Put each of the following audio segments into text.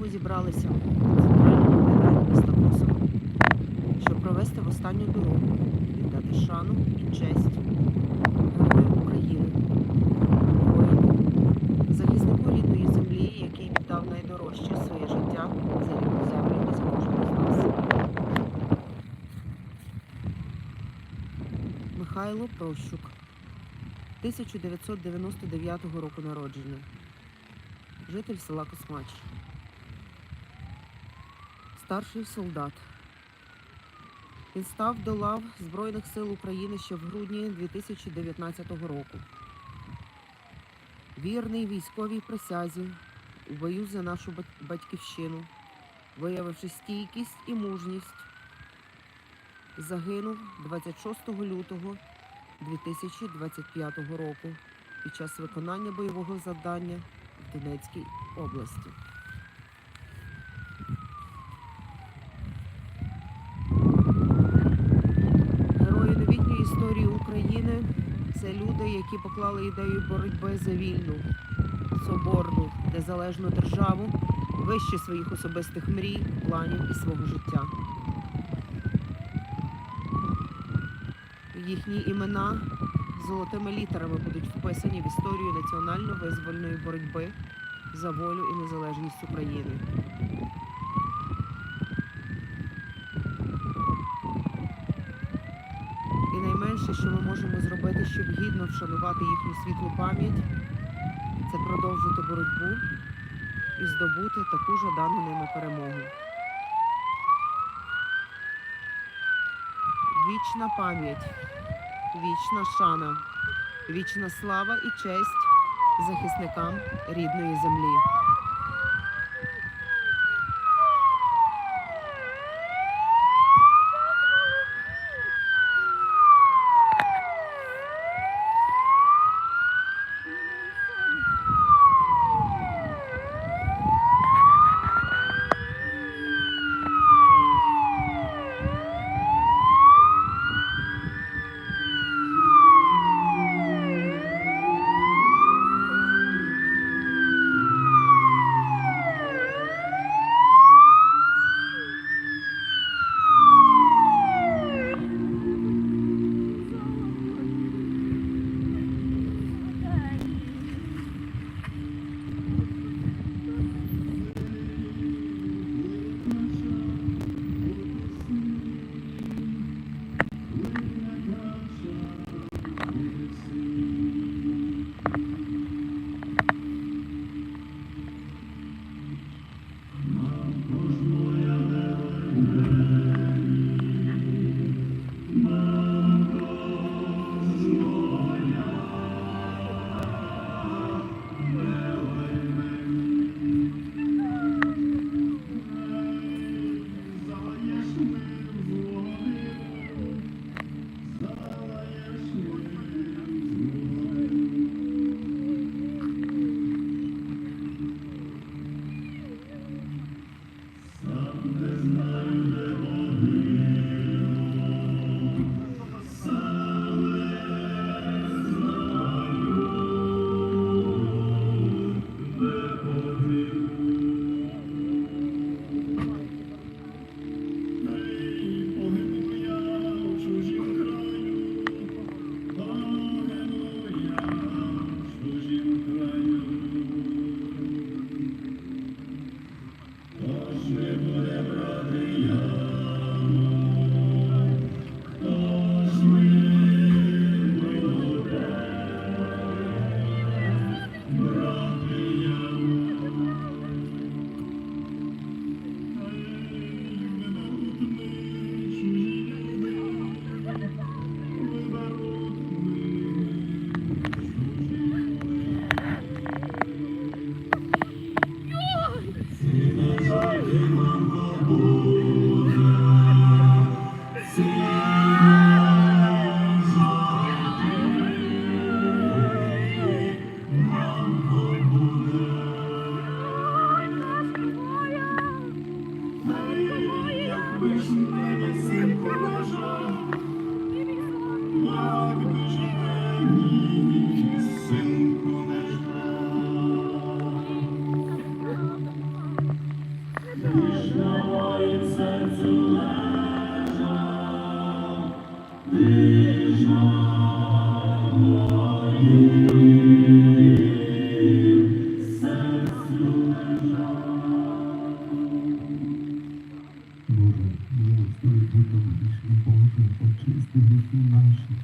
ми зібралися в центральному міста Косово, щоб провести в останню дорогу, віддати шану і честь герою України, воїну, захиснику рідної землі, який віддав найдорожче своє життя за рідну землю і за кожного з нас. Михайло Прощук, 1999 року народження житель села Космач. Старший солдат. Він став до лав Збройних сил України ще в грудні 2019 року. Вірний військовій присязі у бою за нашу батьківщину, виявивши стійкість і мужність, загинув 26 лютого 2025 року під час виконання бойового завдання в Донецькій області. Які поклали ідею боротьби за вільну, соборну, незалежну державу вище своїх особистих мрій, планів і свого життя. Їхні імена золотими літерами будуть вписані в історію національно-визвольної боротьби за волю і незалежність України. І найменше, що ми можемо зробити, щоб гідно вшанувати їхню світлу пам'ять, це продовжити боротьбу і здобути таку жадану ними перемогу. Вічна пам'ять, вічна шана, вічна слава і честь захисникам рідної землі. Боже, милостивий Боже, очисти гріхи наші.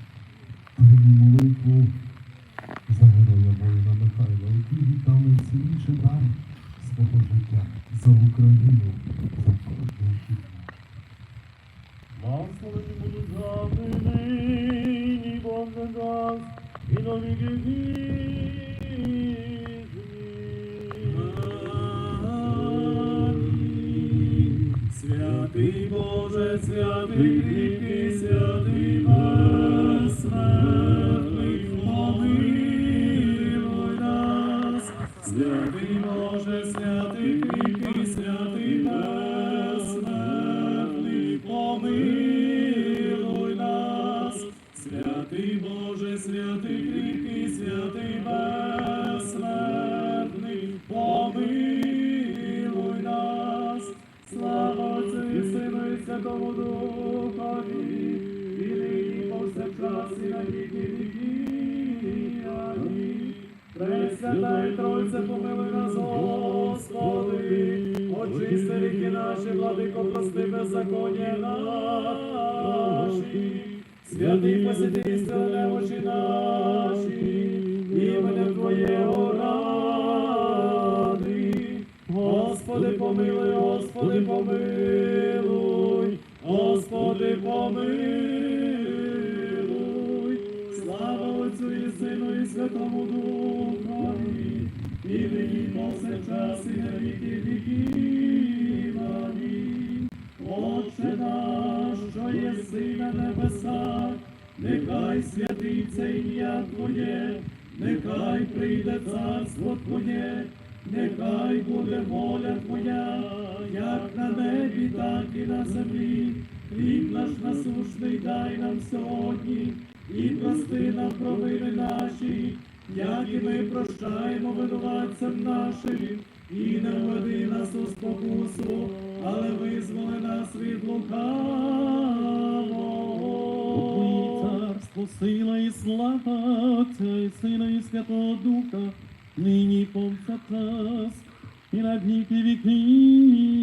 Сину і Святому Духові, і нині повсякчас і на віки віків. Отче наш, що єси на небесах, нехай святиться ім'я Твоє, нехай прийде царство Твоє, нехай буде воля Твоя, як на небі, так і на землі. Хліб наш насушний дай нам сьогодні, і прости нам провини наші, як і ми прощаємо винуватцям нашим, і не введи нас у спокусу, але визволи нас від лукавого. Царство, сила і слава Отця і Сина і Святого Духа, нині повсякчас, і на віки віків.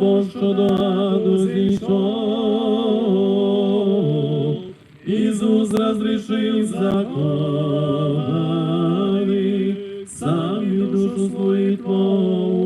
Бог, що до аду зійшов, Ісус розрішив закони, сам душу свою твої,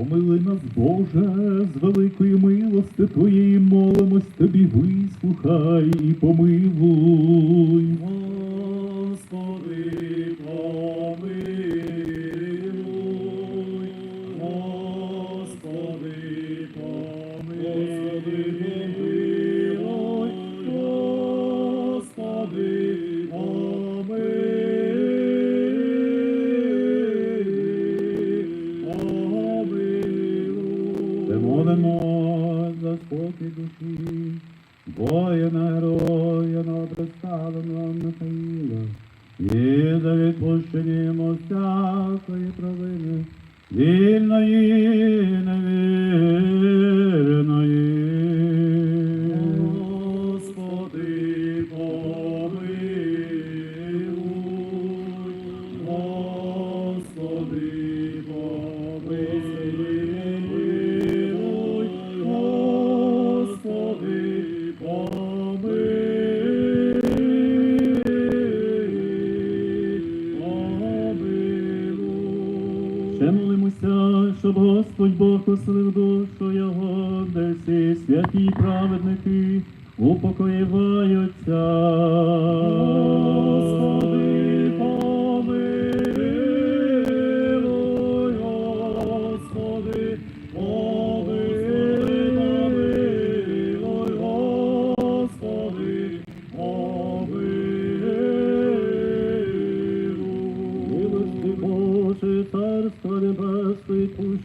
Помили нас, Боже, з великої милости Твоєї молимось Тобі, вислухай і помилуй. Душі, воїна героя на Михаїла, і за відпущенням всякої провини, вільної,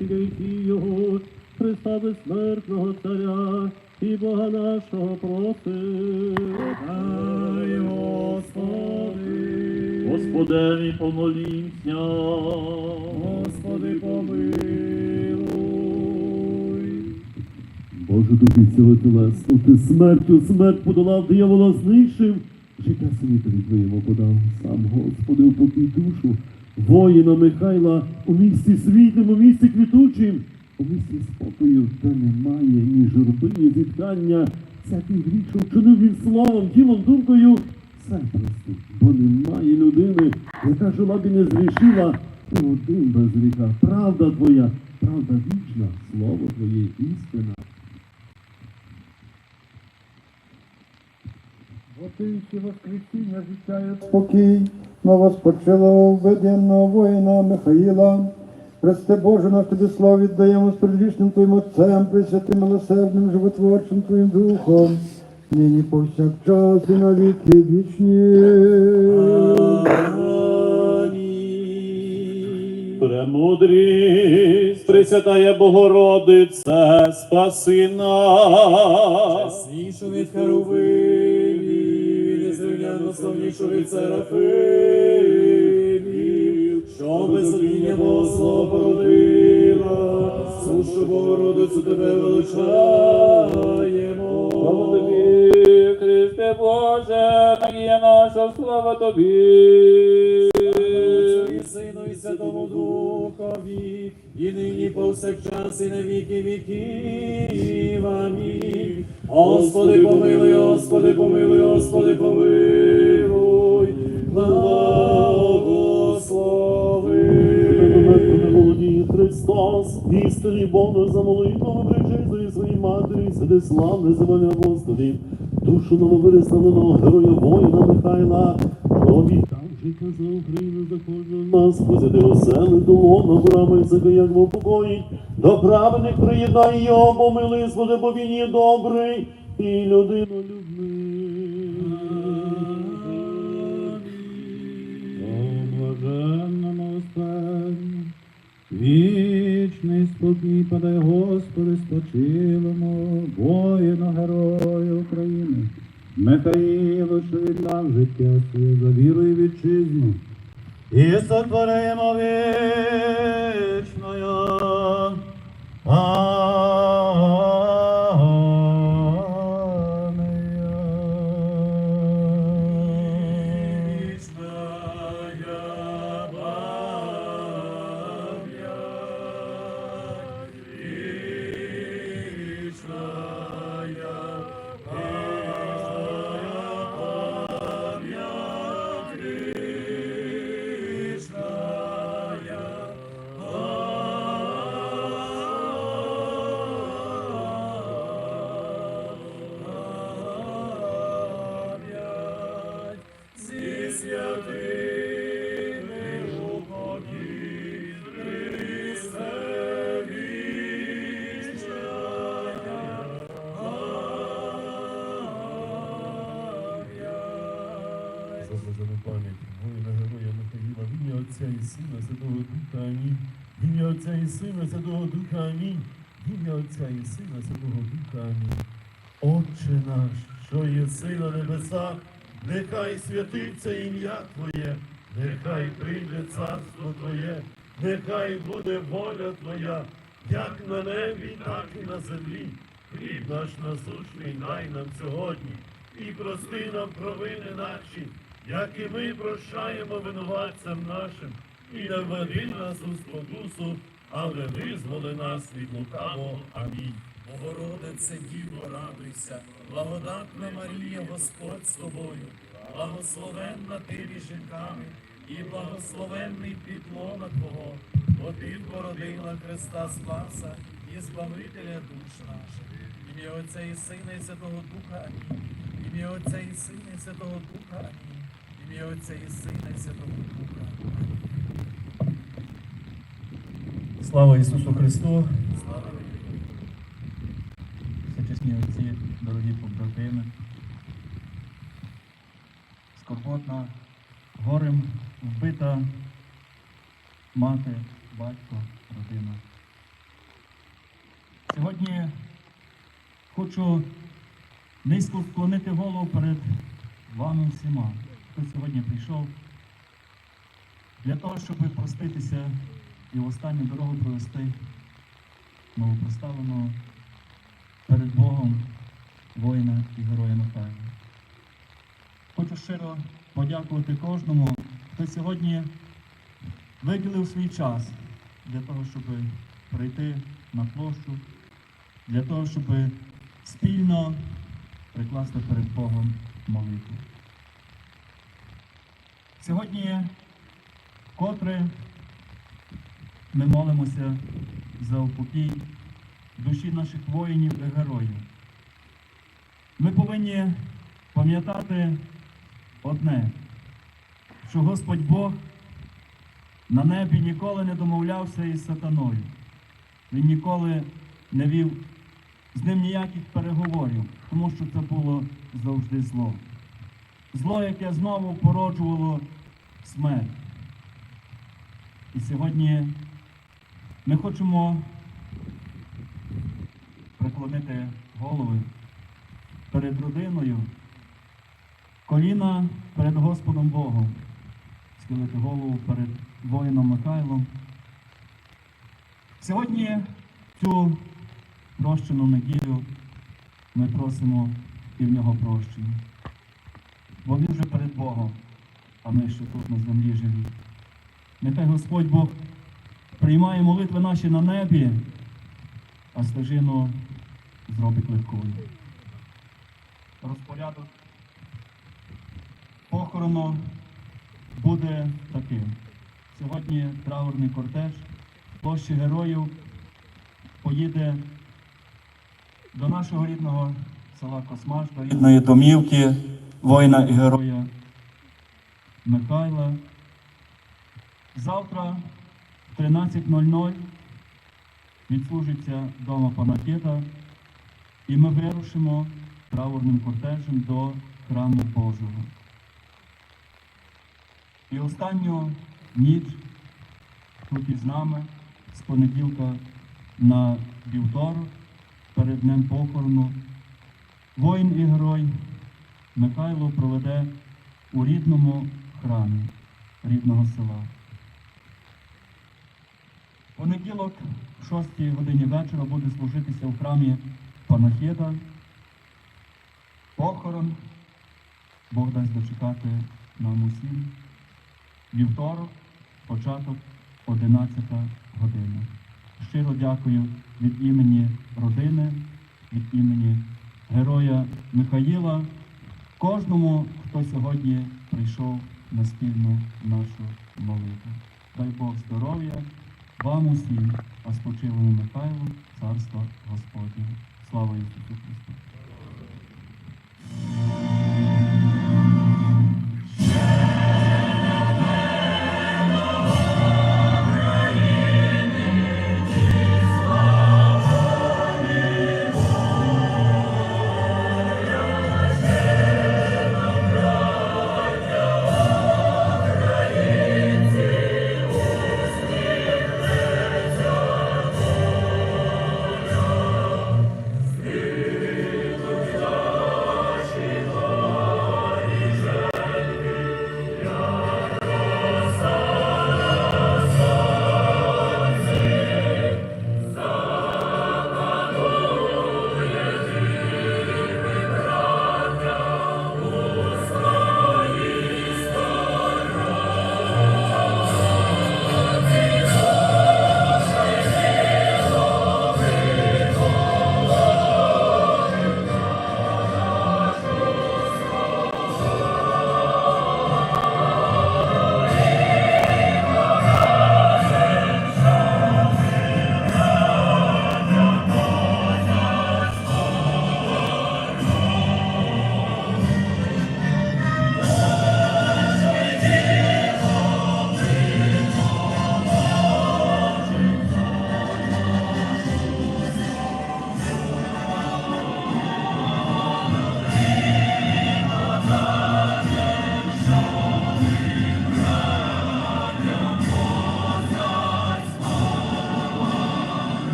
гріхи його, Христа безсмертного царя і Бога нашого проси. Дай, Господи, Господеві помолімся. Господи, помилуй. Боже, тобі цього тілесну, ти смертю смерть подолав, диявола знищив, життя світові твоєму подав. Сам, Господи, упокій душу, воїна Михайла у місті світлим, у місті квітучим, у місті спокою, де немає ні журби, ні зіткання, всякий гріх, що вчинив він словом, тілом, думкою, все простить, бо немає людини, яка жила б і не зрішила, ти один без гріха. Правда твоя, правда вічна, слово твоє істина. Готуючи воскресіння життя і спокій, новоспочилого введеного воїна Михаїла. Христе Боже, наш тобі славу віддаємо з предвічним Твоїм Отцем, пресвятим милосердним, животворчим Твоїм Духом, нині повсякчас і на віки вічні. Премудрість, Пресвятая Богородице, спаси нас. Яснішу від Херовимів, незрівняно славнішу від Серафимів, що без одіння Богослова породила, сушу Богородицю тебе величаємо. Слава тобі, Христе Боже, є наша слава тобі. Сину і Святому Духові, і нині повсякчас і на віки віків. Амінь. Господи, помилуй, Господи, помилуй, Господи, помилуй, благослови. Молоді Христос, істинний Бога за молитвами причистої своїй матері, сиди славне земля апостолів, душу нововиставленого героя воїна Михайла, віддав життя за Україну за кожного нас, позади осели до лона брами, в покоїть, до праведних приєднай його, помилуй, Господи, бо він є добрий. І людину Блаженному вічний спокій подай Господи спочилому, воїну герою України, Михаїлу, що віддав життя своє за віру і вітчизну, і сотворимо вічною. Отця і Сина Святого Духа Амінь. В ім'я Отця і Сина Святого Духа Амінь. В ім'я Отця і Сина Святого Духа. Амінь. Отче наш, що єси на небесах, нехай святиться ім'я Твоє, нехай прийде царство Твоє, нехай буде воля Твоя, як на небі, так і на землі. Хліб наш насущний дай нам сьогодні, і прости нам провини наші, як і ми прощаємо винуватцям нашим, і не введи нас у спокусу, але визволи нас від лукавого. Амінь. Богородице, Діво, радуйся, благодатна Марія, Господь з тобою, благословенна ти між жінками, і благословенний підлона Твого, бо ти породила Христа Спаса і Збавителя душ наших. Ім'я Отця і Сина і Святого Духа Амінь. Ім'я Отця і Сина і Святого Духа Амінь. Ім'я Отця і Сина і Святого Духа Слава Ісусу Христу! Слава. Всечесні отці, дорогі побратими, скорботна, горем вбита мати, батько, родина. Сьогодні хочу низько склонити голову перед вами всіма, хто сьогодні прийшов для того, щоб проститися і в останню дорогу провести новопроставленого перед Богом воїна і героя Михайла. Хочу щиро подякувати кожному, хто сьогодні виділив свій час для того, щоб прийти на площу, для того, щоб спільно прикласти перед Богом молитву. Сьогодні вкотре ми молимося за упокій душі наших воїнів і героїв. Ми повинні пам'ятати одне, що Господь Бог на небі ніколи не домовлявся із сатаною. Він ніколи не вів з ним ніяких переговорів, тому що це було завжди зло. Зло, яке знову породжувало смерть. І сьогодні ми хочемо преклонити голови перед родиною, коліна перед Господом Богом, схилити голову перед воїном Михайлом. Сьогодні цю прощену неділю ми просимо і в нього прощення. Він вже перед Богом, а ми ще тут на землі живі. Нехай Господь Бог приймає молитви наші на небі, а стежину зробить легкою. Розпорядок похорону буде таким. Сьогодні траурний кортеж площі героїв поїде до нашого рідного села Космаш, до рідної домівки воїна і героя Михайла. Завтра в 13.00 відслужиться дома панахида, і ми вирушимо траурним кортежем до храму Божого. І останню ніч тут із нами з понеділка на вівторок перед днем похорону воїн і герой Михайло проведе у рідному храмі рідного села. Понеділок, в 6 годині вечора, буде служитися у храмі Панахида. Похорон Бог дасть дочекати нам усім. Вівторок, початок, 11 година. Щиро дякую від імені родини, від імені героя Михаїла, кожному, хто сьогодні прийшов на спільну нашу молитву. Дай Бог здоров'я вам усім, а спочивому Михайлу, царства Господнє. Слава Ісусу Христу!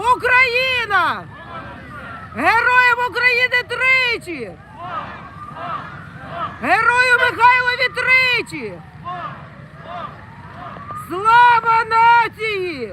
Україна! Героям України тричі! Герою Михайлові тричі! Слава нації!